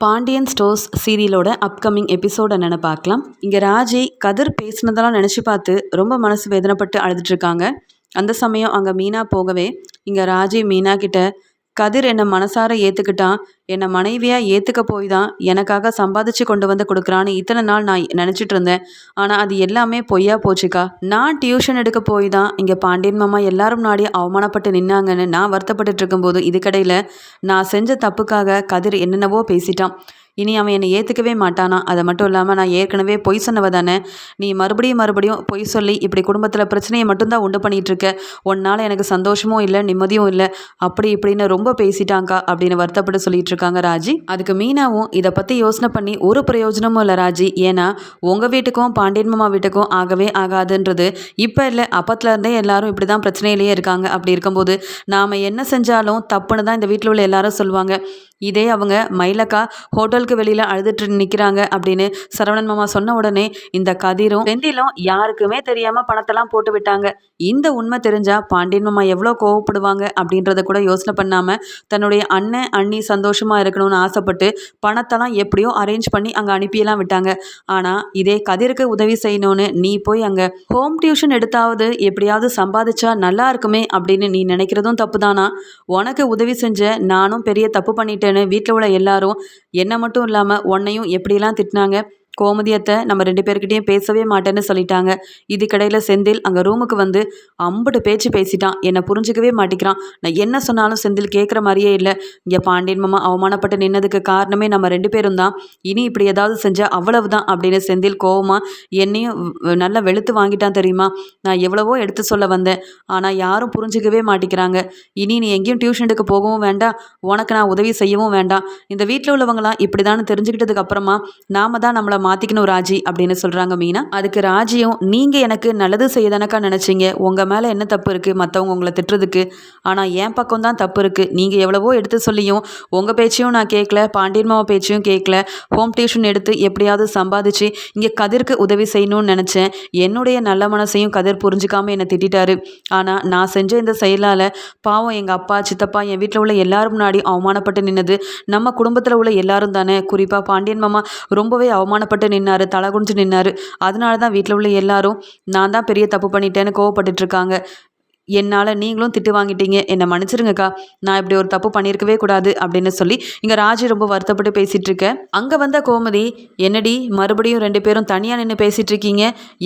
Pandian stores சீரியலோட upcoming episode என்னென்னு பார்க்கலாம் இங்கே ராஜி கதிர் பேசினதெல்லாம் நினச்சி பார்த்து ரொம்ப மனசு வேதனைப்பட்டு அழுதுட்டு இருக்காங்க. அந்த சமயம் அங்கே மீனா போகவே இங்கே ராஜி மீனா கிட்ட கதிர் என்னை மனசார ஏற்றுக்கிட்டான் என்னை மனைவியாக ஏற்றுக்க போய் தான் எனக்காக சம்பாதிச்சு கொண்டு வந்து கொடுக்குறான்னு இத்தனை நாள் நான் நினச்சிட்டு இருந்தேன். ஆனால் அது எல்லாமே பொய்யா போச்சுக்கா. நான் டியூஷன் எடுக்க போய் தான் இங்கே பாண்டியன் மாமா எல்லாரும் முன்னாடி அவமானப்பட்டு நின்னாங்கன்னு நான் வருத்தப்பட்டுட்டு இருக்கும்போது இதுக்கடையில் நான் செஞ்ச தப்புக்காக கதிர் என்னென்னவோ பேசிட்டான். இனி அவன் என்னை ஏற்றுக்கவே மாட்டானா? அதை மட்டும் இல்லாமல் நான் ஏற்கனவே பொய் சொன்னவ தானே? நீ மறுபடியும் மறுபடியும் பொய் சொல்லி இப்படி குடும்பத்தில் பிரச்சனையை மட்டும்தான் உண்டு பண்ணிகிட்ருக்க உன்னால் எனக்கு சந்தோஷமும் இல்லை நிம்மதியும் இல்லை. அப்படி இப்படின்னு ரொம்ப பேசிட்டாங்க்கா அப்படின்னு வருத்தப்பட்டு சொல்லிட்டு இருக்காங்க ராஜி. அதுக்கு மீனாவும் இதை பற்றி யோசனை பண்ணி ஒரு பிரயோஜனமும் இல்லை ராஜி. ஏன்னா உங்கள் வீட்டுக்கும் பாண்டியன் மாமா வீட்டுக்கும் ஆகவே ஆகாதுன்றது இப்போ இல்லை அப்பத்துலேருந்தே எல்லாரும் இப்படி தான் பிரச்சனையிலேயே இருக்காங்க. அப்படி இருக்கும்போது நாம் என்ன செஞ்சாலும் தப்புன்னு தான் இந்த வீட்டில் உள்ள எல்லாரும் சொல்லுவாங்க. இதே அவங்க மயிலக்கா ஹோட்டல் ஹோட்டலுக்கு வெளியில் அழுதுட்டு நிற்கிறாங்க அப்படின்னு சரவணன் மாமா சொன்ன உடனே இந்த கதிரும் செந்திலும் யாருக்குமே தெரியாமல் பணத்தெல்லாம் போட்டு விட்டாங்க. இந்த உண்மை தெரிஞ்சால் பாண்டியன் மாமா எவ்வளோ கோவப்படுவாங்க அப்படின்றத கூட யோசனை பண்ணாமல் தன்னுடைய அண்ணன் அண்ணி சந்தோஷமாக இருக்கணும்னு ஆசைப்பட்டு பணத்தெல்லாம் எப்படியோ அரேஞ்ச் பண்ணி அங்கே அனுப்பியெல்லாம் விட்டாங்க. ஆனால் இதே கதிருக்கு உதவி செய்யணும்னு நீ போய் அங்கே ஹோம் டியூஷன் எடுத்தாவது எப்படியாவது சம்பாதிச்சா நல்லா இருக்குமே அப்படின்னு நீ நினைக்கிறதும் தப்பு தானா உனக்கு உதவி செஞ்ச நானும் பெரிய தப்பு பண்ணிட்டேன்னு வீட்டில் உள்ள எல்லாரும் என்னை மட்டும் இல்லாமல் உன்னையும் எப்படிலாம் திட்டினாங்க? கோமதியத்தை நம்ம ரெண்டு பேர்கிட்டையும் பேசவே மாட்டேன்னு சொல்லிட்டாங்க. இதுக்கடையில் செந்தில் அங்கே ரூமுக்கு வந்து அம்புட்டு பேச்சு பேசிட்டான். என்னை புரிஞ்சிக்கவே மாட்டேங்கிறான். நான் என்ன சொன்னாலும் செந்தில் கேட்குற மாதிரியே இல்லை. இங்கே பாண்டியன் மாமா அவமானப்பட்டு நின்னதுக்கு காரணமே நம்ம ரெண்டு பேரும் தான். இனி இப்படி ஏதாவது செஞ்சால் அவ்வளவு தான் அப்படின்னு செந்தில் கோவமாக என்னையும் நல்லா வெளுத்து வாங்கிட்டான் தெரியுமா? நான் எவ்வளவோ எடுத்து சொல்ல வந்தேன். ஆனால் யாரும் புரிஞ்சிக்கவே மாட்டேங்கிறாங்க. இனி நீ எங்கேயும் டியூஷனுக்கு போகவும் வேண்டாம். உனக்கு நான் உதவி செய்யவும் வேண்டாம். இந்த வீட்டில் உள்ளவங்களாம் இப்படி தான் தெரிஞ்சுக்கிட்டதுக்கு அப்புறமா நாம தான் நம்மளை மாற்றிக்கணும் ராஜி அப்படின்னு சொல்கிறாங்க மீனா. அதுக்கு ராஜியும் நீங்கள் எனக்கு நல்லது செய்ய தானக்கா நினச்சிங்க? உங்கள் மேலே என்ன தப்பு இருக்குது மற்றவங்க உங்களை திட்டுறதுக்கு. ஆனால் என் பக்கம் தான் தப்பு இருக்குது நீங்கள் எவ்வளவோ எடுத்து சொல்லியும் உங்கள் பேச்சையும் நான் கேட்கல பாண்டியன் மாமா பேச்சையும் கேட்கல ஹோம் டியூஷன் எடுத்து எப்படியாவது சம்பாதிச்சு இங்கே கதிர்க்கு உதவி செய்யணும்னு நினச்சேன். என்னுடைய நல்ல மனசையும் கதிர் புரிஞ்சுக்காமல் என்னை திட்டாரு ஆனால் நான் செஞ்ச இந்த செயலால் பாவம் எங்கள் அப்பா சித்தப்பா என் வீட்டில் உள்ள எல்லாரும் முன்னாடி அவமானப்பட்டு நின்னது நம்ம குடும்பத்தில் உள்ள எல்லாரும் தானே. குறிப்பாக பாண்டியன் மாமா ரொம்பவே அவமானப்பட்டு கோவப்பட்டு நின்னாரு தலை குனிஞ்சு நின்னாரு. அதனால தான் வீட்டில் உள்ள எல்லாரும் நான் தான் பெரிய தப்பு பண்ணிட்டேன்னு கோவப்பட்டுட்டு இருக்காங்க என்னால் நீங்களும் திட்டு வாங்கிட்டீங்க. என்னை மன்னிச்சிருங்கக்கா. நான் இப்படி ஒரு தப்பு பண்ணியிருக்கவே கூடாது அப்படின்னு சொல்லி இங்கே ராஜி ரொம்ப வருத்தப்பட்டு பேசிகிட்டு இருக்கேன் அங்கே வந்த கோமதி என்னடி மறுபடியும் ரெண்டு பேரும் தனியாக நின்று பேசிகிட்டு இருக்கீங்க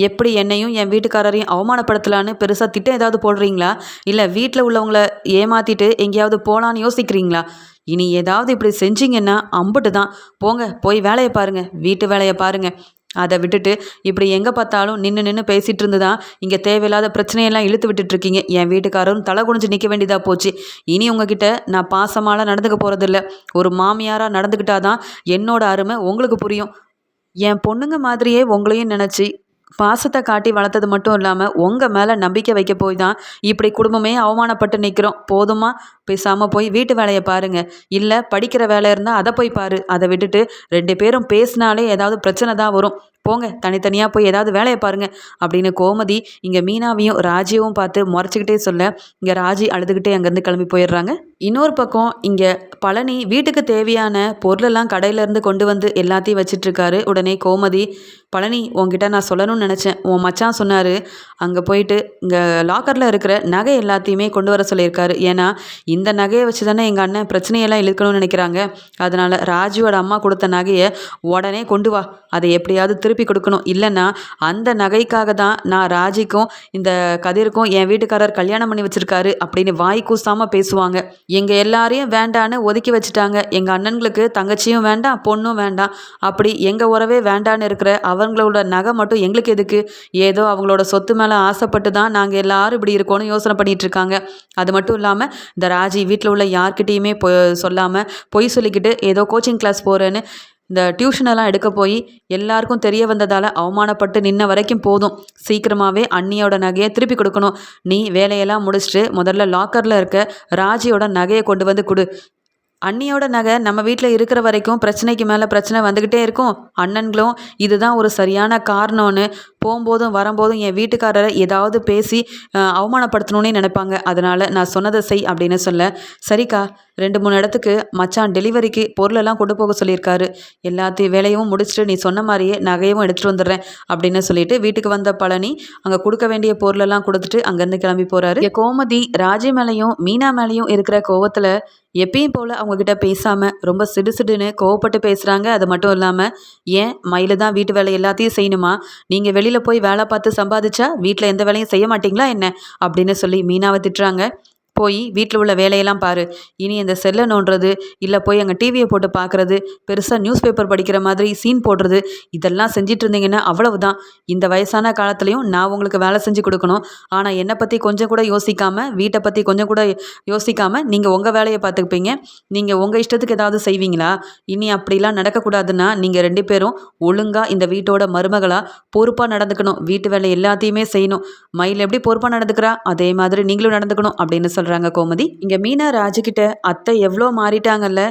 எப்படி என்னையும் என் வீட்டுக்காரரையும் அவமானப்படுத்தலான்னு பெருசாக திட்டம் ஏதாவது போடுறீங்களா? இல்லை வீட்டில் உள்ளவங்கள ஏமாற்றிட்டு எங்கேயாவது போகலான்னு யோசிக்கிறீங்களா? இனி ஏதாவது இப்படி செஞ்சீங்கன்னா அம்புட்டு தான் போங்க போய் வேலையை பாருங்கள் வீட்டு வேலையை பாருங்கள் அதை விட்டுட்டு இப்படி எங்கே பார்த்தாலும் நின்று நின்று பேசிகிட்டு இருந்து தான் இங்கே தேவையில்லாத பிரச்சனையெல்லாம் இழுத்து விட்டுட்ருக்கீங்க என் வீட்டுக்காரரும் தலை குனிஞ்சு நிற்க வேண்டியதாக போச்சு. இனி உங்ககிட்ட நான் பாசமாலாம் நடந்துக்க போகிறதில்ல ஒரு மாமியாராக நடந்துக்கிட்டாதான் என்னோட அருமை உங்களுக்கு புரியும். என் பொண்ணுங்க மாதிரியே உங்களையும் நினச்சி பாசத்தை காட்டி வளர்த்தது மட்டும் இல்லாமல் உங்கள் மேலே நம்பிக்கை வைக்க போய் தான் இப்படி குடும்பமே அவமானப்பட்டு நிற்கிறோம் போதுமா? பேசாமல் போய் வீட்டு வேலையை பாருங்கள் இல்லை படிக்கிற வேலை இருந்தால் அதை போய் பாரு. அதை விட்டுட்டு ரெண்டு பேரும் பேசினாலே ஏதாவது பிரச்சனை தான் வரும். போங்க தனித்தனியாக போய் ஏதாவது வேலையை பாருங்கள் அப்படின்னு கோமதி இங்கே மீனாவையும் ராஜியவும் பார்த்து முறைச்சிக்கிட்டே சொல்ல இங்கே ராஜி அழுதுகிட்டே அங்கேருந்து கிளம்பி போயிடுறாங்க. இன்னொரு பக்கம் இங்கே பழனி வீட்டுக்கு தேவையான பொருளெல்லாம் கடையிலேருந்து கொண்டு வந்து எல்லாத்தையும் வச்சிட்ருக்காரு. உடனே கோமதி பழனி உங்ககிட்ட நான் சொல்லணும்னு நினச்சேன். உன் மச்சான் சொன்னார் அங்கே போயிட்டு இங்கே லாக்கரில் இருக்கிற நகை எல்லாத்தையுமே கொண்டு வர சொல்லியிருக்காரு. ஏன்னா இந்த நகையை வச்சு தானே எங்கள் அண்ணன் பிரச்சனையெல்லாம் இழுக்கணும்னு நினைக்கிறாங்க. அதனால் ராஜுவோட அம்மா கொடுத்த நகையை உடனே கொண்டு வா. அதை எப்படியாவது திரு திருப்பி கொடுக்கணும். இல்லைன்னா அந்த நகைக்காக தான் நான் ராஜிக்கும் இந்த கதிருக்கும் என் வீட்டுக்காரர் கல்யாணம் பண்ணி வச்சுருக்காரு அப்படின்னு வாய் கூசாமல் பேசுவாங்க. எங்கள் எல்லாரையும் வேண்டான்னு ஒதுக்கி வச்சுட்டாங்க. எங்கள் அண்ணன்களுக்கு தங்கச்சியும் வேண்டாம் பொண்ணும் வேண்டாம். அப்படி எங்கள் உறவே வேண்டான்னு இருக்கிற அவங்களோட நகை மட்டும் எங்களுக்கு எதுக்கு? ஏதோ அவங்களோட சொத்து மேலே ஆசைப்பட்டு தான் நாங்கள் எல்லாரும் இப்படி இருக்கோன்னு யோசனை பண்ணிகிட்டு இருக்காங்க. அது மட்டும் இல்லாமல் இந்த ராஜி வீட்டில் உள்ள யார்கிட்டேயுமே பொ சொல்லாமல் பொய் சொல்லிக்கிட்டு ஏதோ கோச்சிங் கிளாஸ் போகிறேன்னு இந்த டியூஷனெல்லாம் எடுக்க போய் எல்லாருக்கும் தெரிய வந்ததால் அவமானப்பட்டு நின்ன வரைக்கும் போதும். சீக்கிரமாகவே அண்ணியோட நகையை திருப்பி கொடுக்கணும். நீ வேலையெல்லாம் முடிச்சுட்டு முதல்ல லாக்கரில் இருக்க ராஜியோட நகையை கொண்டு வந்து கொடு. அண்ணியோட நகை நம்ம வீட்டில் இருக்கிற வரைக்கும் பிரச்சனைக்கு மேலே பிரச்சனை வந்துக்கிட்டே இருக்கும். அண்ணன்களும் இதுதான் ஒரு சரியான காரணம்னு போகும்போதும் வரும்போதும் என் வீட்டுக்காரரை ஏதாவது பேசி அவமானப்படுத்தணுன்னே நினைப்பாங்க. அதனால் நான் சொன்னதை செய் அப்படின்னு சொல்ல. சரிக்கா ரெண்டு மூணு இடத்துக்கு மச்சான் டெலிவரிக்கு பொருளெல்லாம் கொண்டு போக சொல்லியிருக்காரு. எல்லாத்தையும் வேலையும் முடிச்சுட்டு நீ சொன்ன மாதிரியே நகையும் எடுத்துகிட்டு வந்துடுறேன் அப்படின்னு சொல்லிட்டு வீட்டுக்கு வந்த பழனி அங்கே கொடுக்க வேண்டிய பொருளெல்லாம் கொடுத்துட்டு அங்கேருந்து கிளம்பி போகிறாரு கோமதி ராஜி மேலேயும் மீனா மேலேயும் இருக்கிற கோவத்தில் எப்பயும் போல் அவங்கக்கிட்ட பேசாமல் ரொம்ப சிடு சிடுன்னு கோவப்பட்டு பேசுகிறாங்க அது மட்டும் இல்லாமல் ஏன் மயில தான் வீட்டு வேலை எல்லாத்தையும் செய்யணுமா? நீங்கள் வெளியில் போய் வேலை பார்த்து சம்பாதிச்சா வீட்டில் எந்த வேலையும் செய்ய மாட்டிங்களா என்ன? அப்படின்னு சொல்லி மீனாவை திட்டுறாங்க. போய் வீட்டில் உள்ள வேலையெல்லாம் பாரு. இனி இந்த செல்லை நோண்டுறது இல்லை போய் அங்கே டிவியை போட்டு பார்க்குறது பெருசாக நியூஸ் பேப்பர் படிக்கிற மாதிரி சீன் போடுறது இதெல்லாம் செஞ்சிட்டு இருந்தீங்கன்னா அவ்வளவுதான். இந்த வயசான காலத்துலேயும் நான் உங்களுக்கு வேலை செஞ்சு கொடுக்கணும். ஆனால் என்னை பற்றி கொஞ்சம் கூட யோசிக்காமல் வீட்டை பற்றி கொஞ்சம் கூட யோசிக்காமல் நீங்கள் உங்கள் வேலையை பார்த்துப்பீங்க நீங்கள் உங்கள் இஷ்டத்துக்கு ஏதாவது செய்வீங்களா? இனி அப்படிலாம் நடக்கக்கூடாதுன்னா நீங்கள் ரெண்டு பேரும் ஒழுங்காக இந்த வீட்டோட மருமகளாக பொறுப்பாக நடந்துக்கணும். வீட்டு வேலை எல்லாத்தையுமே செய்யணும். மயில் எப்படி பொறுப்பாக நடந்துக்கிறா? அதே மாதிரி நீங்களும் நடந்துக்கணும் அப்படின்னு சொல்லி சொல்கிறாங்க கோமதி. இங்கே மீனா ராஜுக்கிட்ட அத்தை எவ்வளோ மாறிட்டாங்கல்ல?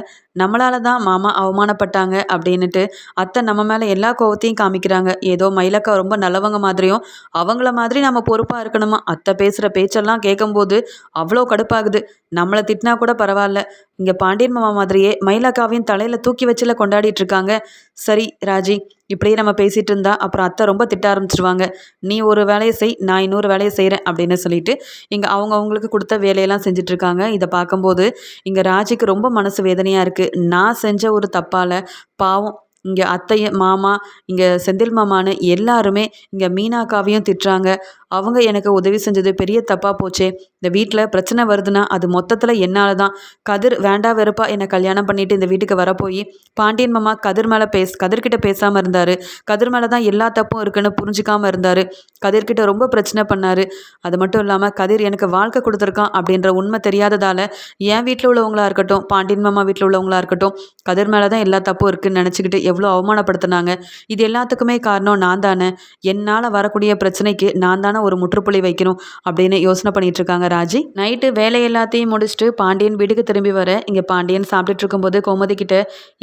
நம்மளால தான் மாமா அவமானப்பட்டாங்க அப்படின்னுட்டு அத்தை நம்ம மேலே எல்லா கோவத்தையும் காமிக்கிறாங்க. ஏதோ மயிலக்கா ரொம்ப நல்லவங்க மாதிரியும் அவங்கள மாதிரி நம்ம பொறுப்பாக இருக்கணுமா? அத்தை பேசுகிற பேச்செல்லாம் கேட்கும்போது அவ்வளோ கடுப்பாகுது. நம்மளை திட்டினா கூட பரவாயில்ல. இங்கே பாண்டியன் மாமா மாதிரியே மயிலக்காவையும் தலையில் தூக்கி வச்சில கொண்டாடிட்டு இருக்காங்க. சரி ராஜி இப்படியே நம்ம பேசிகிட்டு இருந்தா அப்புறம் அத்தை ரொம்ப திட்ட ஆரம்பிச்சிருவாங்க. நீ ஒரு வேலையை செய் நான் இன்னொரு வேலையை செய்கிறேன் அப்படின்னு சொல்லிட்டு இங்கே அவங்க அவங்களுக்கு கொடுத்த வேலையெல்லாம் செஞ்சிட்ருக்காங்க. இதை பார்க்கும்போது இங்கே ராஜிக்கு ரொம்ப மனசு வேதனையாக இருக்குது நான் செஞ்ச ஒரு தப்பால் பாவம் இங்கே அத்தைய மாமா இங்கே செந்தில் மாமான்னு எல்லாருமே இங்கே மீனாக்காவையும் திட்டுறாங்க. அவங்க எனக்கு உதவி செஞ்சது பெரிய தப்பாக போச்சே. இந்த வீட்டில் பிரச்சனை வருதுன்னா அது மொத்தத்தில் என்னால் தான் கதிர் வேண்டா வெறுப்பா என்னை கல்யாணம் பண்ணிட்டு இந்த வீட்டுக்கு வரப்போய் பாண்டியன் மாமா கதிர் மேலே பேஸ் கதிர்கிட்ட பேசாமல் இருந்தார். கதிர் மேலே தான் எல்லா தப்பும் இருக்குன்னு புரிஞ்சிக்காமல் இருந்தார். கதிர்கிட்ட ரொம்ப பிரச்சனை பண்ணார். அது மட்டும் இல்லாமல் கதிர் எனக்கு வாழ்க்கை கொடுத்துருக்கான் அப்படின்ற உண்மை தெரியாததால் என் வீட்டில் உள்ளவங்களா இருக்கட்டும் பாண்டியன் மாமா வீட்டில் உள்ளவங்களா இருக்கட்டும் கதிர் மேலே தான் எல்லா தப்பும் இருக்குன்னு நினச்சிக்கிட்டு எவ்வளோ அவமானப்படுத்தினாங்க. இது எல்லாத்துக்குமே காரணம் நான் தானே. என்னால் வரக்கூடிய பிரச்சனைக்கு நான் தானே ஒரு முற்றுப்புள்ளி வைக்கணும் அப்படின்னு யோசனை பண்ணிட்டு இருக்காங்க ராஜி. நைட்டு வேலை எல்லாத்தையும் முடிச்சுட்டு பாண்டியன் வீட்டுக்கு திரும்பி வர இங்கே பாண்டியன் சாப்பிட்டுட்டு இருக்கும்போது கோமதி கிட்ட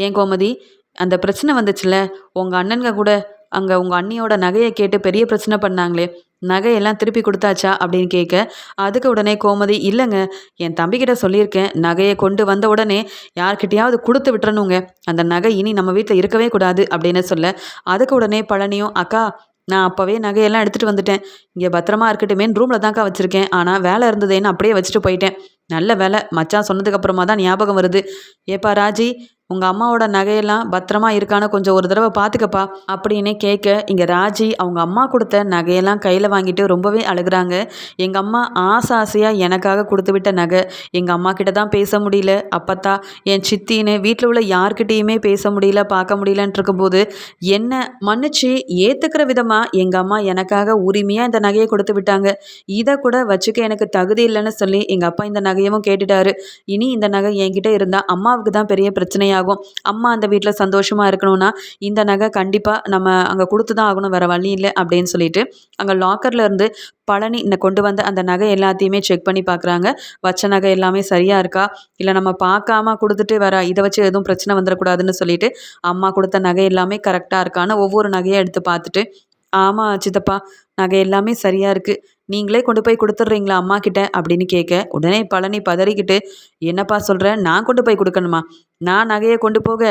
ஏன் கோமதி அந்த பிரச்சனை வந்துச்சுல உங்கள் அண்ணனுங்க கூட அங்கே உங்கள் அண்ணியோட நகையை கேட்டு பெரிய பிரச்சனை பண்ணாங்களே நகையெல்லாம் திருப்பி கொடுத்தாச்சா அப்படின்னு கேட்க அதுக்கு உடனே கோமதி இல்லைங்க என் தம்பிக்கிட்ட சொல்லியிருக்கேன் நகையை கொண்டு வந்த உடனே யார்கிட்டயாவது கொடுத்து விட்டுறணுங்க அந்த நகை இனி நம்ம வீட்டில் இருக்கவே கூடாது அப்படின்னு சொல்ல அதுக்கு உடனே பழனியும் அக்கா நான் அப்போவே நகையெல்லாம் எடுத்துகிட்டு வந்துட்டேன் இங்கே பத்திரமா இருக்கட்டுமேன்னு ரூமில் தான்க்கா வச்சுருக்கேன் ஆனால் வேலை இருந்ததேன்னு அப்படியே வச்சுட்டு போயிட்டேன் நல்ல வேலை மச்சான் சொன்னதுக்கப்புறமா தான் ஞாபகம் வருது ஏப்பா ராஜி உங்கள் அம்மாவோட நகையெல்லாம் பத்திரமா இருக்கான்னு கொஞ்சம் ஒரு தடவை பார்த்துக்கப்பா அப்படின்னு கேட்க இங்கே ராஜி அவங்க அம்மா கொடுத்த நகையெல்லாம் கையில் வாங்கிட்டு ரொம்பவே அழுகுறாங்க. எங்கள் அம்மா ஆசை ஆசையாக எனக்காக கொடுத்து விட்ட நகை. எங்கள் அம்மா கிட்ட தான் பேச முடியல. அப்பத்தா என் சித்தின்னு வீட்டில் உள்ள யார்கிட்டேயுமே பேச முடியல பார்க்க முடியலன்ட்டு இருக்கும்போது என்னை மன்னிச்சு ஏற்றுக்கிற விதமாக எங்கள் அம்மா எனக்காக உரிமையாக இந்த நகையை கொடுத்து விட்டாங்க. இதை கூட வச்சுக்க எனக்கு தகுதி இல்லைன்னு சொல்லி எங்கள் அப்பா இந்த நகையவும் கேட்டுட்டாரு. இனி இந்த நகை என்கிட்ட இருந்தால் அம்மாவுக்கு தான் பெரிய பிரச்சனையாக ஆகும். அம்மா அந்த வீட்டில் சந்தோஷமாக இருக்கணும்னா இந்த நகை கண்டிப்பாக நம்ம அங்கே கொடுத்து தான் ஆகணும் வேறு வழி இல்லை அப்படின்னு சொல்லிட்டு அங்கே லாக்கரில் இருந்து பழனி இந்த கொண்டு வந்த அந்த நகை எல்லாத்தையுமே செக் பண்ணி பார்க்குறாங்க வச்ச நகை எல்லாமே சரியாக இருக்கா? இல்லை நம்ம பார்க்காம கொடுத்துட்டு வர இதை வச்சு எதுவும் பிரச்சனை வந்துடக்கூடாதுன்னு சொல்லிட்டு அம்மா கொடுத்த நகை எல்லாமே கரெக்டாக இருக்கான்னு ஒவ்வொரு நகையை எடுத்து பார்த்துட்டு ஆமாம் சித்தப்பா நகை எல்லாமே சரியாக இருக்குது நீங்களே கொண்டு போய் கொடுத்துட்றீங்களா அம்மா கிட்ட அப்படின்னு கேட்க உடனே பழனி பதறிக்கிட்டு என்னப்பா சொல்கிறேன் நான் கொண்டு போய் கொடுக்கணுமா? நான் நகையை கொண்டு போக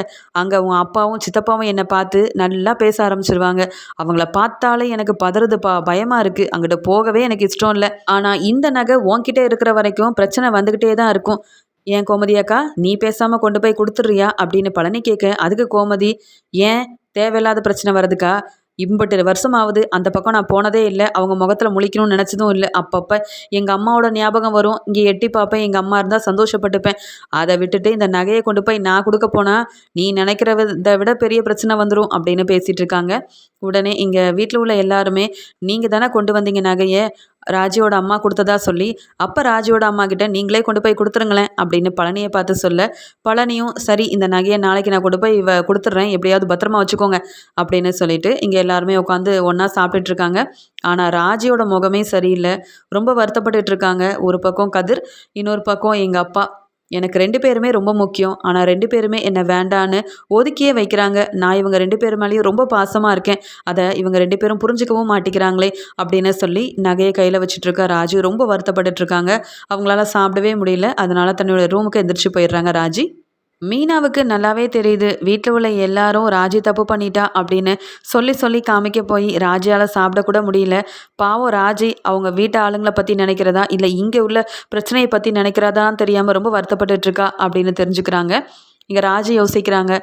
அங்கே உன் அப்பாவும் சித்தப்பாவும் என்னை பார்த்து நல்லா பேச ஆரம்பிச்சிருவாங்க. அவங்கள பார்த்தாலே எனக்கு பதறதுப்பா பயமாக இருக்குது அங்கிட்ட போகவே எனக்கு இஷ்டம் இல்லை. ஆனால் இந்த நகை உன்கிட்ட இருக்கிற வரைக்கும் பிரச்சனை வந்துக்கிட்டே தான் இருக்கும். ஏன் கோமதி அக்கா? நீ பேசாமல் கொண்டு போய் கொடுத்துட்றியா? அப்படின்னு பழனி கேட்க அதுக்கு கோமதி ஏன்? தேவையில்லாத பிரச்சனை வர்றதுக்கா? இம்பட்டு வருஷமாவது அந்த பக்கம் நான் போனதே இல்லை. அவங்க முகத்தில் முழிக்கணும்னு நினச்சதும் இல்லை. அப்பப்போ எங்கள் அம்மாவோட ஞாபகம் வரும். இங்கே எட்டி பார்ப்பேன். எங்கள் அம்மா இருந்தால் சந்தோஷப்பட்டுப்பேன். அதை விட்டுட்டு இந்த நகையை கொண்டு போய் நான் கொடுக்க போனால் நீ நினைக்கிறத விட பெரிய பிரச்சனை வந்துடும் அப்படின்னு பேசிகிட்டு இருக்காங்க. உடனே இங்கே வீட்டில் உள்ள எல்லாருமே நீங்கள் தானே கொண்டு வந்தீங்க நகையை? ராஜியோட அம்மா கொடுத்ததா சொல்லி அப்போ ராஜியோட அம்மா கிட்ட நீங்களே கொண்டு போய் கொடுத்துருங்களேன் அப்படின்னு பழனியை பார்த்து சொல்ல பழனியும் சரி இந்த நகையை நாளைக்கு நான் கொண்டு போய் இவ கொடுத்துட்றேன் எப்படியாவது பத்திரமா வச்சுக்கோங்க அப்படின்னு சொல்லிட்டு இங்கே எல்லாருமே உட்காந்து ஒன்றா சாப்பிட்டுட்டு இருக்காங்க. ஆனால் ராஜியோட முகமே சரியில்லை. ரொம்ப வருத்தப்பட்டுட்டு இருக்காங்க. ஒரு பக்கம் கதிர் இன்னொரு பக்கம் எங்கள் அப்பா. எனக்கு ரெண்டு பேருமே ரொம்ப முக்கியம். ஆனால் ரெண்டு பேருமே என்னை வேண்டான்னு ஒதுக்கியே வைக்கிறாங்க. நான் இவங்க ரெண்டு பேர் மேலேயும் ரொம்ப பாசமாக இருக்கேன். அதை இவங்க ரெண்டு பேரும் புரிஞ்சுக்கவும் மாட்டேங்கிறாங்களே அப்படின்னு சொல்லி நகையை கையில் வச்சுட்ருக்க ராஜு ரொம்ப வருத்தப்பட்டுட்ருக்காங்க. அவங்களால சாப்பிடவே முடியல. அதனால் தன்னோட ரூமுக்கு எந்திரிச்சு போயிடுறாங்க ராஜி. மீனாவுக்கு நல்லாவே தெரியுது. வீட்டில் உள்ள எல்லாரும் ராஜி தப்பு பண்ணிட்டா அப்படின்னு சொல்லி சொல்லி காமிக்க போய் ராஜியால் சாப்பிடக்கூட முடியல. பாவம் ராஜி அவங்க வீட்டு ஆளுங்களை பற்றி நினைக்கிறதா? இல்லை இங்கே உள்ள பிரச்சனையை பற்றி நினைக்கிறதான்னு தெரியாமல் ரொம்ப வருத்தப்பட்டுட்டு இருக்கா அப்படின்னு தெரிஞ்சுக்கிறாங்க. இங்கே ராஜி யோசிக்கிறாங்க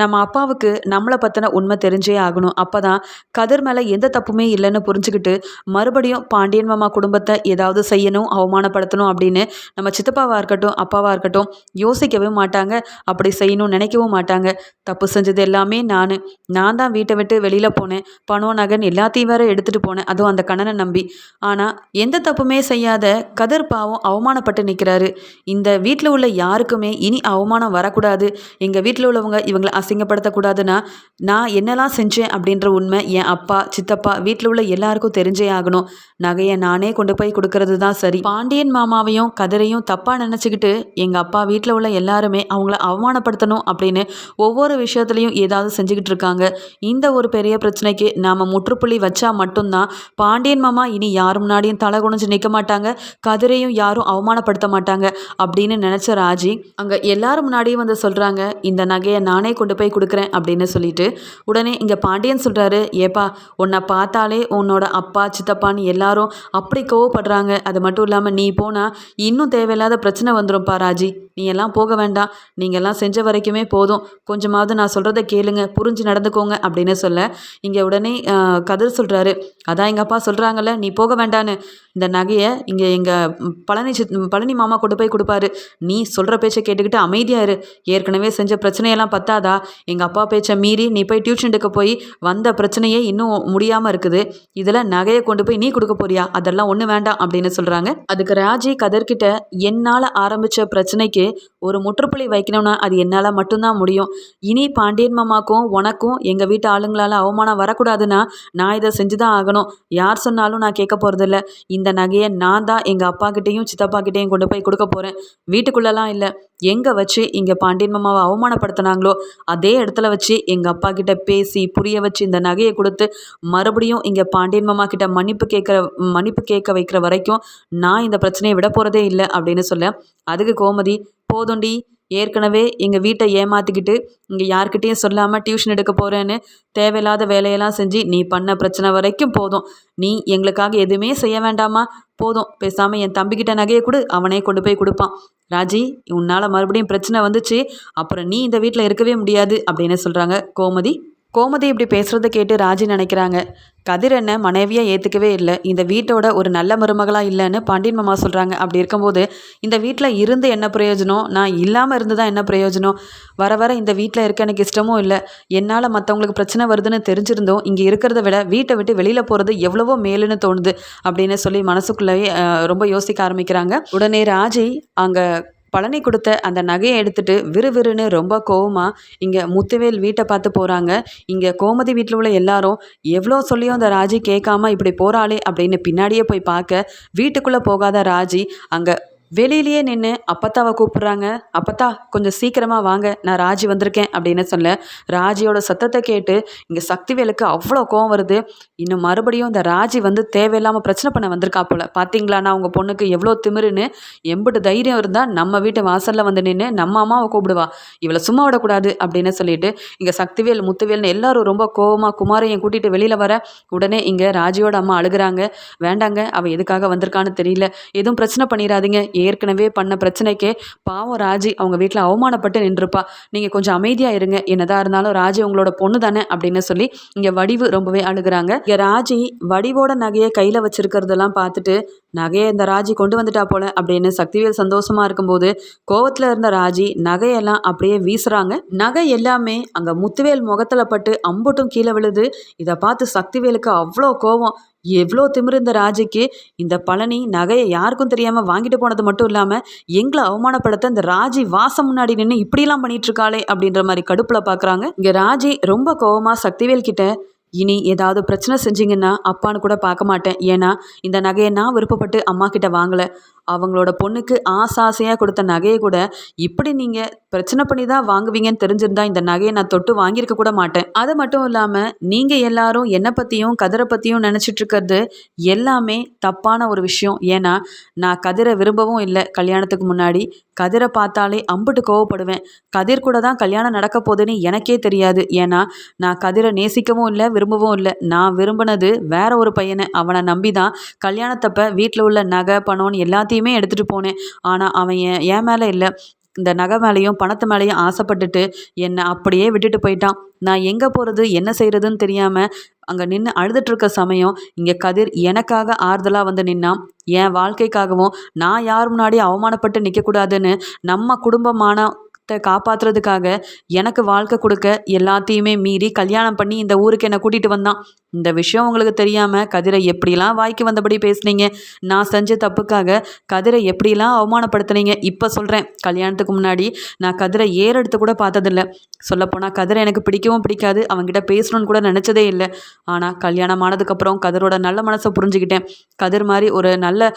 நம்ம அப்பாவுக்கு நம்மளை பற்றின உண்மை தெரிஞ்சே ஆகணும். அப்போ தான் கதிர் மேலே எந்த தப்புமே இல்லைன்னு புரிஞ்சுக்கிட்டு மறுபடியும் பாண்டியன் மாமா குடும்பத்தை ஏதாவது செய்யணும் அவமானப்படுத்தணும் அப்படின்னு நம்ம சித்தப்பாவாக இருக்கட்டும் அப்பாவாக இருக்கட்டும் யோசிக்கவே மாட்டாங்க. அப்படி செய்யணும் நினைக்கவும் மாட்டாங்க. தப்பு செஞ்சது எல்லாமே நான். நான் தான் வீட்டை விட்டு வெளியில் போனேன். பணம் நகன் எல்லாத்தையும் வேற எடுத்துகிட்டு போனேன். அதுவும் அந்த கண்ணனை நம்பி. ஆனால் எந்த தப்புமே செய்யாத கதிர் பாவம் அவமானப்பட்டு நிற்கிறாரு இந்த வீட்டில் உள்ள யாருக்குமே இனி அவமானம் வரக்கூடாது. எங்கள் வீட்டில் உள்ளவங்க இவங்களை அசிங்கப்படுத்தக்கூடாதுன்னா நான் என்னெல்லாம் செஞ்சேன் அப்படின்ற உண்மை என் அப்பா சித்தப்பா வீட்டில் உள்ள எல்லாருக்கும் தெரிஞ்சே ஆகணும். நகையை நானே கொண்டு போய் கொடுக்கறது தான் சரி. பாண்டியன் மாமாவையும் கதிரையும் தப்பாக நினச்சிக்கிட்டு எங்கள் அப்பா வீட்டில் உள்ள எல்லாருமே அவங்கள அவமானப்படுத்தணும் அப்படின்னு ஒவ்வொரு விஷயத்துலையும் ஏதாவது செஞ்சுக்கிட்டு இருக்காங்க. இந்த ஒரு பெரிய பிரச்சனைக்கு நாம் முற்றுப்புள்ளி வச்சா மட்டும்தான் பாண்டியன் மாமா இனி யார் முன்னாடியும் தலை குனிஞ்சு நிற்க மாட்டாங்க கதிரையும் யாரும் அவமானப்படுத்த மாட்டாங்க அப்படின்னு நினச்ச ராஜி அங்கே எல்லாரும் முன்னாடியும் வந்து சொல்கிறாங்க இந்த நகையை நானே கொண்டு போய் கொடுக்குறேன் அப்படின்னு சொல்லிட்டு உடனே இங்கே பாண்டியன் சொல்கிறாரு ஏப்பா உன்னை பார்த்தாலே உன்னோட அப்பா சித்தப்பான்னு எல்லாரும் அப்படி கோவப்படுறாங்க. அது மட்டும் இல்லாமல் நீ போனால் இன்னும் தேவையில்லாத பிரச்சனை வந்துடும்ப்பா ராஜி. நீ எல்லாம் போக வேண்டாம். நீங்கள்லாம் செஞ்ச வரைக்குமே போதும். கொஞ்சமாவது நான் சொல்கிறத கேளுங்க. புரிஞ்சு நடந்துக்கோங்க அப்படின்னு சொல்ல இங்கே உடனே கதிர் சொல்கிறாரு அதான் எங்கள் அப்பா சொல்கிறாங்கல்ல நீ போக வேண்டான்னு. இந்த நகையை இங்கே எங்கள் பழனி சித் பழனி மாமா கொண்டு போய் கொடுப்பாரு. நீ சொல்கிற பேச்சை கேட்டுக்கிட்டு அமைதியா இரு. ஏற்கனவே செஞ்ச பிரச்சனையெல்லாம் பத்தாதா? எங்கள் அப்பா பேச்சை மீறி நீ போய் டியூஷன் எடுக்க போய் வந்த பிரச்சனையே இன்னும் முடியாமல் இருக்குது. இதில் நகையை கொண்டு போய் நீ கொடுக்க போறியா? அதெல்லாம் ஒன்றும் வேண்டாம் அப்படின்னு சொல்கிறாங்க அதுக்கு ராஜி கதர்கிட்ட என்னால் ஆரம்பித்த பிரச்சனைக்கு ஒரு முற்றுப்புள்ளி வைக்கணும்னா அது என்னால் மட்டும்தான் முடியும். இனி பாண்டியன் மாமாக்கும் உனக்கும் எங்கள் வீட்டு ஆளுங்களால் அவமானம் வரக்கூடாதுன்னா நான் இதை செஞ்சு தான் ஆகணும். யார் சொன்னாலும் நான் கேட்க போகிறதில்ல இந்த இந்த நகையை நான் தான் எங்கள் அப்பா கிட்டேயும் சித்தப்பா கிட்டேயும் கொண்டு போய் கொடுக்க போகிறேன் வீட்டுக்குள்ளெல்லாம் இல்லை. எங்கே வச்சு இங்கே பாண்டியன் மாமாவை அவமானப்படுத்தினாங்களோ அதே இடத்துல வச்சு எங்கள் அப்பா கிட்ட பேசி புரிய வச்சு இந்த நகையை கொடுத்து மறுபடியும் இங்கே பாண்டியன் மாமா கிட்ட மன்னிப்பு கேட்குற மன்னிப்பு கேட்க வைக்கிற வரைக்கும் நான் இந்த பிரச்சனையை விட போகிறதே இல்லை அப்படின்னு சொல்ல அதுக்கு கோமதி போதுண்டி ஏற்கனவே எங்கள் வீட்டை ஏமாற்றிக்கிட்டு இங்கே யார்கிட்டேயும் சொல்லாமல் டியூஷன் எடுக்க போகிறேன்னு தேவையில்லாத வேலையெல்லாம் செஞ்சு நீ பண்ண பிரச்சனை வரைக்கும் போதும். நீ எங்களுக்காக எதுவுமே செய்ய வேண்டாமா? போதும். பேசாமல் என் தம்பிக்கிட்ட நகையை கொடு அவனே கொண்டு போய் கொடுப்பான். ராஜி உன்னால் மறுபடியும் பிரச்சனை வந்துச்சு அப்புறம் நீ இந்த வீட்டில் இருக்கவே முடியாது அப்படின்னு சொல்கிறாங்க கோமதி. கோமதி இப்படி பேசுகிறத கேட்டு ராஜி நினைக்கிறாங்க. கதிர் என்ன மனைவியாக ஏற்றுக்கவே இல்லை. இந்த வீட்டோட ஒரு நல்ல மருமகளாக இல்லைன்னு பாண்டியன் மாமா சொல்கிறாங்க அப்படி இருக்கும்போது இந்த வீட்டில் இருந்து என்ன பிரயோஜனம்? நான் இல்லாமல் இருந்து தான் என்ன பிரயோஜனம்? வர வர இந்த வீட்டில் இருக்க எனக்கு இஷ்டமும் இல்லை. என்னால் மற்றவங்களுக்கு பிரச்சனை வருதுன்னு தெரிஞ்சிருந்தோம் இங்கே இருக்கிறத விட வீட்டை விட்டு வெளியில் போகிறது எவ்வளவோ மேலுன்னு தோணுது அப்படின்னு சொல்லி மனசுக்குள்ளேயே ரொம்ப யோசிக்க ஆரம்பிக்கிறாங்க. உடனே ராஜி அங்கே பழனி கொடுத்த அந்த நகையை எடுத்துட்டு விறுவிறுன்னு ரொம்ப கோவமாக இங்கே முத்துவேல் வீட்டை பார்த்து போகிறாங்க இங்கே கோமதி வீட்டில் உள்ள எல்லாரும் எவ்வளோ சொல்லியும் அந்த ராஜி கேட்காம இப்படி போகிறாளே அப்படின்னு பின்னாடியே போய் பார்க்க வீட்டுக்குள்ளே போகாத ராஜி அங்கே வெளியிலேயே நின்று அப்பத்தாவை கூப்பிட்றாங்க. அப்பத்தா கொஞ்சம் சீக்கிரமாக வாங்க. நான் ராஜி வந்திருக்கேன். அப்படின்னு சொல்ல ராஜியோட சத்தத்தை கேட்டு இங்கே சக்திவேலுக்கு அவ்வளோ கோவம் வருது. இன்னும் மறுபடியும் இந்த ராஜி வந்து தேவையில்லாமல் பிரச்சனை பண்ண வந்திருக்கா போல. நான் உங்கள் பொண்ணுக்கு எவ்வளோ திமிருன்னு? எம்பிட்டு தைரியம் இருந்தால் நம்ம வீட்டு வாசலில் வந்து நின்று நம்ம அம்மாவை கூப்பிடுவா. இவளை சும்மா விடக்கூடாது. அப்படின்னு சொல்லிட்டு இங்கே சக்திவேல் முத்துவேல்னு எல்லாரும் ரொம்ப கோவமாக குமாரையும் கூட்டிகிட்டு வெளியில் வர உடனே இங்கே ராஜியோட அம்மா அழுகுறாங்க. வேண்டாங்க அவள் எதுக்காக வந்திருக்கான்னு தெரியல. எதுவும் பிரச்சனை பண்ணிடாதீங்க. ஏற்கனவே பண்ண பிரச்சனைக்கே பாவம் ராஜி அவங்க வீட்டில் அவமானப்பட்டு நின்றுப்பா. நீங்கள் கொஞ்சம் அமைதியாக இருங்க. என்னதான் இருந்தாலும் ராஜி உங்களோட பொண்ணு தானே அப்படின்னு சொல்லி இங்கே வடிவு ரொம்பவே அழுகிறாங்க. இங்கே ராஜி வடிவோட நகையை கையில் வச்சிருக்கிறதெல்லாம் பார்த்துட்டு நகையை இந்த ராஜி கொண்டு வந்துட்டா போல அப்படின்னு சக்திவேல் சந்தோஷமா இருக்கும்போது கோவத்தில் இருந்த ராஜி நகையெல்லாம் அப்படியே வீசுறாங்க. நகை எல்லாமே அங்கே முத்துவேல் முகத்தில் பட்டு அம்புட்டும் கீழே விழுது. இதை பார்த்து சக்திவேலுக்கு அவ்வளோ கோவம். எவ்வளோ திமிரு இந்த ராஜிக்கு. இந்த பழனி நகையை யாருக்கும் தெரியாமல் வாங்கிட்டு போனது மட்டும் இல்லாமல் எங்களை அவமானப்படுத்த இந்த ராஜி வாசம் முன்னாடி நின்று இப்படிலாம் பண்ணிட்டுருக்காளே அப்படின்ற மாதிரி கடுப்பில் பார்க்குறாங்க இங்கே ராஜி ரொம்ப கோவமாக சக்திவேல் கிட்ட இனி ஏதாவது பிரச்சனை செஞ்சீங்கன்னா அப்பான்னு கூட பார்க்க மாட்டேன். ஏன்னா இந்த நகையை நான் விருப்பப்பட்டு அம்மா கிட்ட வாங்கலை. அவங்களோட பொண்ணுக்கு ஆசை ஆசையாக கொடுத்த நகையை கூட இப்படி நீங்கள் பிரச்சனை பண்ணி தான் வாங்குவீங்கன்னு தெரிஞ்சிருந்தா இந்த நகையை நான் தொட்டு வாங்கியிருக்க கூட மாட்டேன். அது மட்டும் இல்லாமல் நீங்கள் எல்லாரும் என்னை பற்றியும் கதிரை பற்றியும் நினச்சிட்டு இருக்கிறது எல்லாமே தப்பான ஒரு விஷயம். ஏன்னா நான் கதிரை விரும்பவும் இல்லை கல்யாணத்துக்கு முன்னாடி. கதிரை பார்த்தாலே அம்புட்டு கோவப்படுவேன். கதிர் கூட தான் கல்யாணம் நடக்க போகுதுன்னு எனக்கே தெரியாது. ஏன்னா நான் கதிரை நேசிக்கவும் இல்லை விரும்பவும் இல்லை. நான் விரும்பினது வேற ஒரு பையனை. அவனை நம்பி தான் கல்யாணத்தப்ப வீட்டில் உள்ள நகை பணம்னு எல்லாத்தையும் எடுத்துகிட்டு போனேன். ஆனால் அவன் என் என் மேலே இல்லை. இந்த நகை மேலேயும் பணத்து மேலேயும் ஆசைப்பட்டுட்டு என்னை அப்படியே விட்டுட்டு போயிட்டான். நான் எங்கே போகிறது என்ன செய்கிறதுன்னு தெரியாமல் அங்கே நின்று அழுதுட்ருக்க சமயம் இங்கே கதிர் எனக்காக ஆறுதலாக வந்து நின்னான். என் வாழ்க்கைக்காகவும் நான் யார் முன்னாடி அவமானப்பட்டு நிற்கக்கூடாதுன்னு நம்ம குடும்பமான காப்பாற்றுறதுக்காக எனக்கு வாழ்க்கை கொடுக்க எல்லாத்தையுமே மீறி கல்யாணம் பண்ணி இந்த ஊருக்கு என்னை கூட்டிகிட்டு வந்தான். இந்த விஷயம் உங்களுக்கு தெரியாமல் கதிரை எப்படிலாம் வாய்க்கு வந்தபடி பேசுனீங்க? நான் செஞ்ச தப்புக்காக கதிரை எப்படிலாம் அவமானப்படுத்துனீங்க? இப்போ சொல்கிறேன் கல்யாணத்துக்கு முன்னாடி நான் கதிரை ஏறெடுத்து கூட பார்த்ததில்ல. சொல்லப்போனால் கதிரை எனக்கு பிடிக்கவும் பிடிக்காது. அவங்ககிட்ட பேசணும்னு கூட நினச்சதே இல்லை. ஆனால் கல்யாணம் ஆனதுக்கப்புறம் கதிரோட நல்ல மனசை புரிஞ்சுக்கிட்டேன். கதிர் மாதிரி ஒரு நல்ல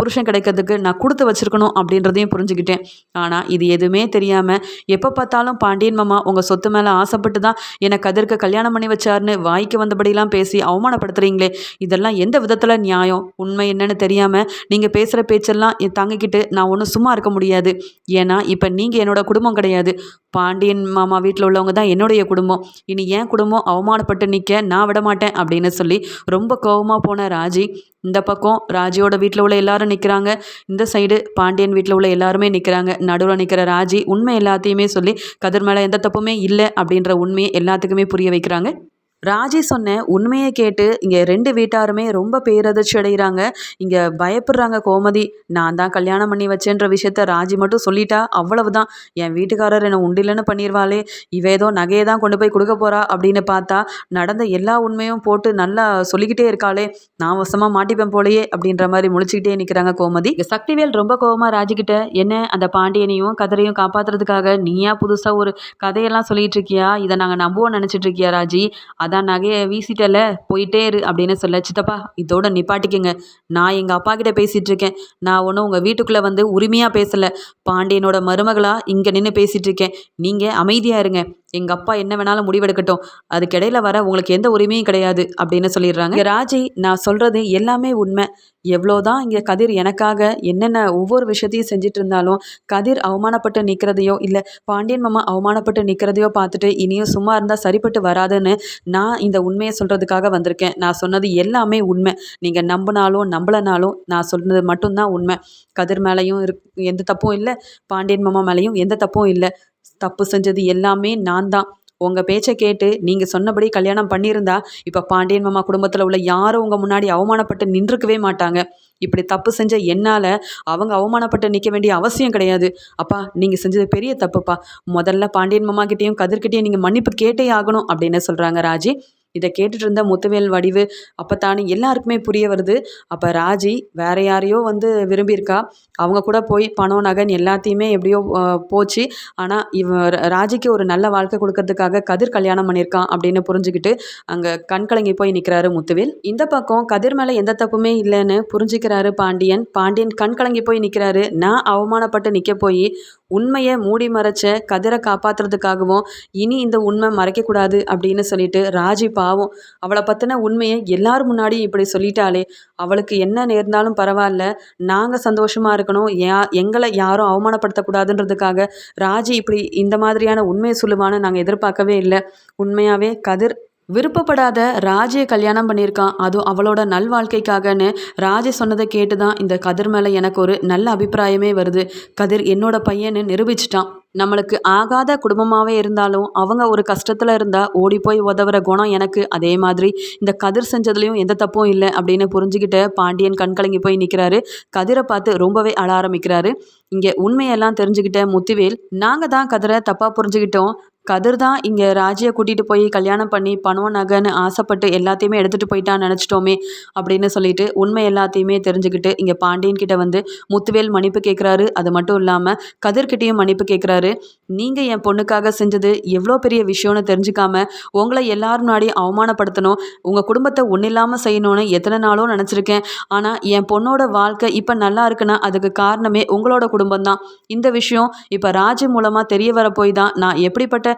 புருஷன் கிடைக்கிறதுக்கு நான் கொடுத்து வச்சுருக்கணும் அப்படின்றதையும் புரிஞ்சுக்கிட்டேன். ஆனால் இது எதுவுமே தெரியாமல் எப்போ பார்த்தாலும் பாண்டியன் மாமா உங்கள் சொத்து மேலே ஆசைப்பட்டு தான் என்னை கதிர்க்கு கல்யாணம் பண்ணி வச்சாருன்னு வாய்க்கு வந்தபடி இப்படிலாம் பேசி அவமானப்படுத்துகிறீங்களே இதெல்லாம் எந்த விதத்தில் நியாயம்? உண்மை என்னன்னு தெரியாமல் நீங்கள் பேசுகிற பேச்செல்லாம் என் தங்கிக்கிட்டு நான் ஒன்றும் சும்மா இருக்க முடியாது. ஏன்னா இப்போ நீங்கள் என்னோட குடும்பம் கிடையாது. பாண்டியன் மாமா வீட்டில் உள்ளவங்க தான் என்னுடைய குடும்பம். இனி ஏன் குடும்பம் அவமானப்பட்டு நிற்க நான் விட மாட்டேன் அப்படின்னு சொல்லி ரொம்ப கோபமாக போன ராஜி. இந்த பக்கம் ராஜியோட வீட்டில் உள்ள எல்லாரும் நிற்கிறாங்க இந்த சைடு பாண்டியன் வீட்டில் உள்ள எல்லாருமே நிற்கிறாங்க நடுவில் நிற்கிற ராஜி உண்மை எல்லாத்தையுமே சொல்லி கதிர் மேலே எந்த தப்புமே இல்லை அப்படின்ற உண்மையை எல்லாத்துக்குமே புரிய வைக்கிறாங்க. ராஜி சொன்ன உண்மையை கேட்டு இங்கே ரெண்டு வீட்டாருமே ரொம்ப பேரதிர்ச்சி அடைகிறாங்க இங்கே பயப்படுறாங்க கோமதி. நான் தான் கல்யாணம் பண்ணி வச்சேன்ற விஷயத்த ராஜி மட்டும் சொல்லிட்டா அவ்வளவுதான். என் வீட்டுக்காரர் என்னை உண்டிலன்னு பண்ணிடுவாளே இவ ஏதோ நகையை தான் கொண்டு போய் கொடுக்க போறா அப்படின்னு பார்த்தா நடந்த எல்லா உண்மையும் போட்டு நல்லா சொல்லிக்கிட்டே இருக்காளே. நான் வசமாக மாட்டிப்பேன் போலையே அப்படின்ற மாதிரி முழிச்சுக்கிட்டே நிற்கிறாங்க கோமதி. சக்திவேல் ரொம்ப கோபமாக ராஜிக்கிட்ட என்ன அந்த பாண்டியனையும் கதிரையும் காப்பாற்றுறதுக்காக நீயா புதுசாக ஒரு கதையெல்லாம் சொல்லிட்டு இருக்கியா? இதை நாங்கள் நம்புவோம் நினச்சிட்டு இருக்கியா ராஜி? அதான் நகையை வீசிட்டல போயிட்டே இரு அப்படின்னு சொல்ல சித்தப்பா இதோட நிப்பாட்டிக்கங்க. நான் எங்கள் அப்பா கிட்ட பேசிகிட்டு இருக்கேன். நான் ஒன்றும் உங்கள் வீட்டுக்குள்ளே வந்து உரிமையாக பேசலை. பாண்டியனோட மருமகளாக இங்கே நின்று பேசிகிட்டு இருக்கேன். நீங்கள் அமைதியாக இருங்க. எங்கள் அப்பா என்ன வேணாலும் முடிவெடுக்கட்டும். அதுக்கிடையில் வர உங்களுக்கு எந்த உரிமையும் கிடையாது அப்படின்னு சொல்லிடுறாங்க. ராஜி நான் சொல்கிறது எல்லாமே உண்மை. எவ்வளோதான் இங்கே கதிர் எனக்காக என்னென்ன ஒவ்வொரு விஷயத்தையும் செஞ்சுட்டு இருந்தாலும் கதிர் அவமானப்பட்டு நிற்கிறதையோ இல்லை பாண்டியன் மாமா அவமானப்பட்டு நிற்கிறதையோ பார்த்துட்டு இனியும் சும்மா இருந்தால் சரிப்பட்டு வராதுன்னு நான் இந்த உண்மையை சொல்கிறதுக்காக வந்திருக்கேன். நான் சொன்னது எல்லாமே உண்மை. நீங்கள் நம்பினாலும் நம்பலனாலும் நான் சொன்னது மட்டும்தான் உண்மை. கதிர் மேலேயும் இரு எந்த தப்பும் இல்லை. பாண்டியன் மாமா மேலேயும் எந்த தப்பும் இல்லை. தப்பு செஞ்சது எல்லாமே நான் தான். உங்கள் பேச்சை கேட்டு நீங்கள் சொன்னபடி கல்யாணம் பண்ணியிருந்தா இப்போ பாண்டியன் மாமா குடும்பத்தில் உள்ள யாரும் உங்கள் முன்னாடி அவமானப்பட்டு நின்றுக்கவே மாட்டாங்க. இப்படி தப்பு செஞ்ச என்னால் அவங்க அவமானப்பட்டு நிற்க வேண்டிய அவசியம் கிடையாது. அப்பா நீங்கள் செஞ்சது பெரிய தப்புப்பா. முதல்ல பாண்டியன் மாமா கிட்டேயும் கதிர்கிட்டேயும் நீங்கள் மன்னிப்பு கேட்டே ஆகணும் அப்படின்னு சொல்கிறாங்க ராஜி. இதை கேட்டுட்டு இருந்த முத்துவேல் வடிவு அப்போ எல்லாருக்குமே புரிய வருது. அப்போ ராஜி வேற யாரையோ வந்து விரும்பியிருக்கா? அவங்க கூட போய் பணம் நகன் எல்லாத்தையுமே எப்படியோ போச்சு. ஆனால் இவ ராஜிக்கு ஒரு நல்ல வாழ்க்கை கொடுக்கறதுக்காக கதிர் கல்யாணம் பண்ணியிருக்கான் அப்படின்னு புரிஞ்சுக்கிட்டு அங்கே கண் கலங்கி போய் நிற்கிறாரு முத்துவேல். இந்த பக்கம் கதிர் மேலே எந்த தப்புமே இல்லைன்னு புரிஞ்சுக்கிறாரு பாண்டியன். பாண்டியன் கண் கலங்கி போய் நிற்கிறாரு நான் அவமானப்பட்டு நிற்க போய் உண்மையை மூடி மறைச்ச கதிரை காப்பாற்றுறதுக்காகவும் இனி இந்த உண்மை மறைக்கக்கூடாது அப்படின்னு சொல்லிட்டு ராஜி பாவம். அவளை பற்றின உண்மையை எல்லார் முன்னாடி இப்படி சொல்லிட்டாலே அவளுக்கு என்ன நேர்ந்தாலும் பரவாயில்ல. நாங்கள் சந்தோஷமாக இருக்கணும். யா எங்களை யாரும் அவமானப்படுத்தக்கூடாதுன்றதுக்காக ராஜி இப்படி இந்த மாதிரியான உண்மையை சொல்லுவான்னு நாங்கள் எதிர்பார்க்கவே இல்லை. உண்மையாகவே கதிர் விருப்பப்படாத ராஜியை கல்யாணம் பண்ணியிருக்கான். அதுவும் அவளோட நல்வாழ்க்கைக்காகன்னு ராஜி சொன்னதை கேட்டு தான் இந்த கதிர் மேலே எனக்கு ஒரு நல்ல அபிப்பிராயமே வருது. கதிர் என்னோட பையன்னு நிரூபிச்சிட்டான். நம்மளுக்கு ஆகாத குடும்பமாகவே இருந்தாலும் அவங்க ஒரு கஷ்டத்தில் இருந்தால் ஓடி போய் உதவுற குணம் எனக்கு அதே மாதிரி. இந்த கதிர் செஞ்சதுலேயும் எந்த தப்பும் இல்லை அப்படின்னு புரிஞ்சுக்கிட்ட பாண்டியன் கண்கலங்கி போய் நிற்கிறாரு கதிரை பார்த்து ரொம்பவே அழ ஆரம்பிக்கிறாரு. இங்கே உண்மையெல்லாம் தெரிஞ்சுக்கிட்ட முத்துவேல் நாங்கள் தான் கதிரை தப்பாக புரிஞ்சுக்கிட்டோம் கதிர் தான் இங்கே ராஜியை கூட்டிகிட்டு போய் கல்யாணம் பண்ணி பணம் நகைன்னு ஆசைப்பட்டு எல்லாத்தையுமே எடுத்துகிட்டு போயிட்டான்னு நினச்சிட்டோமே அப்படின்னு சொல்லிட்டு உண்மை எல்லாத்தையுமே தெரிஞ்சுக்கிட்டு இங்கே பாண்டியன் கிட்ட வந்து முத்துவேல் மன்னிப்பு கேட்குறாரு அது மட்டும் இல்லாமல் கதிர்கிட்டையும் மன்னிப்பு கேட்குறாரு நீங்கள் என் பொண்ணுக்காக செஞ்சது எவ்வளோ பெரிய விஷயம்னு தெரிஞ்சுக்காம உங்களை எல்லாரும் முன்னாடி அவமானப்படுத்தணும். உங்கள் குடும்பத்தை ஒன்றும் இல்லாமல் செய்யணும்னு எத்தனை நாளோ நினச்சிருக்கேன். ஆனால் என் பொண்ணோட வாழ்க்கை இப்போ நல்லா இருக்குன்னா அதுக்கு காரணமே உங்களோட குடும்பம் தான் இந்த விஷயம் இப்போ ராஜ் மூலமாக தெரிய வர போய் தான் நான் எப்படிப்பட்ட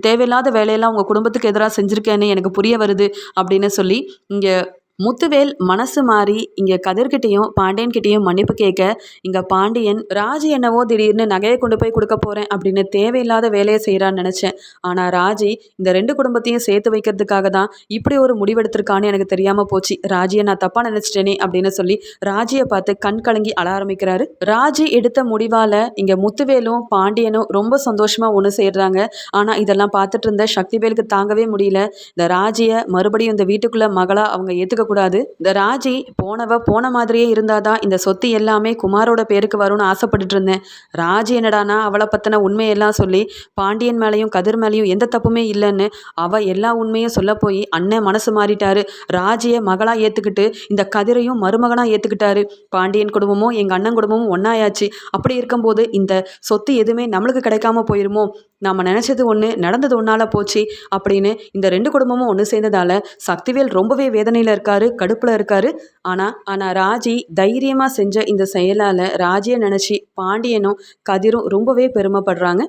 தேவையில்லாத வேலையெல்லாம் உங்கள் குடும்பத்துக்கு எதிராக செஞ்சுருக்கேன்னு எனக்கு புரிய வருது அப்படின்னு சொல்லி இங்கே முத்துவேல் மனசு மாறி இங்கே கதிர்கிட்டையும் பாண்டியன்கிட்டையும் மன்னிப்பு கேட்க இங்கே பாண்டியன் ராஜி என்னவோ திடீர்னு நகையை கொண்டு போய் கொடுக்க போகிறேன் அப்படின்னு தேவையில்லாத வேலையை செய்கிறான்னு நினச்சேன். ஆனால் ராஜி இந்த ரெண்டு குடும்பத்தையும் சேர்த்து வைக்கிறதுக்காக தான் இப்படி ஒரு முடிவெடுத்திருக்கான்னு எனக்கு தெரியாமல் போச்சு. ராஜியை நான் தப்பாக நினச்சிட்டேனே அப்படின்னு சொல்லி ராஜியை பார்த்து கண் கலங்கி அழ ஆரம்பிக்கிறாரு. ராஜி எடுத்த முடிவால் இங்கே முத்துவேலும் பாண்டியனும் ரொம்ப சந்தோஷமாக ஒன்று சேர்றாங்க. ஆனால் இதெல்லாம் பார்த்துட்டு இருந்த சக்திவேலுக்கு தாங்கவே முடியல. இந்த ராஜியை மறுபடியும் இந்த வீட்டுக்குள்ளே மகளாக அவங்க ஏற்றுக்க இருக்கக்கூடாது இந்த ராஜி போனவ போன மாதிரியே இருந்தாதான் இந்த சொத்து எல்லாமே குமாரோட பேருக்கு வரும்னு ஆசைப்பட்டுட்டு இருந்தேன் ராஜி என்னடானா அவளை பற்றின உண்மையெல்லாம் சொல்லி பாண்டியன் மேலேயும் கதிர் மேலேயும் எந்த தப்புமே இல்லைன்னு அவள் எல்லா உண்மையும் சொல்ல போய் அண்ணன் மனசு மாறிட்டாரு. ராஜியை மகளாக ஏற்றுக்கிட்டு இந்த கதிரையும் மருமகனாக ஏற்றுக்கிட்டாரு பாண்டியன் குடும்பமும் எங்கள் அண்ணன் குடும்பமும் ஒன்றாயாச்சு அப்படி இருக்கும்போது இந்த சொத்து எதுவுமே நம்மளுக்கு கிடைக்காம போயிருமோ? நாம் நினச்சது ஒன்று நடந்தது ஒன்றால் போச்சு. அப்படின்னு இந்த ரெண்டு குடும்பமும் ஒன்று சேர்ந்ததால் சக்திவேல் ரொம்பவே வேதனையில் இருக்காரு கடுப்பில் இருக்கார். ஆனால் ஆனால் ராஜி தைரியமாக செஞ்ச இந்த செயலால் ராஜியை நினச்சி பாண்டியனும் கதிரும் ரொம்பவே பெருமைப்படுறாங்க.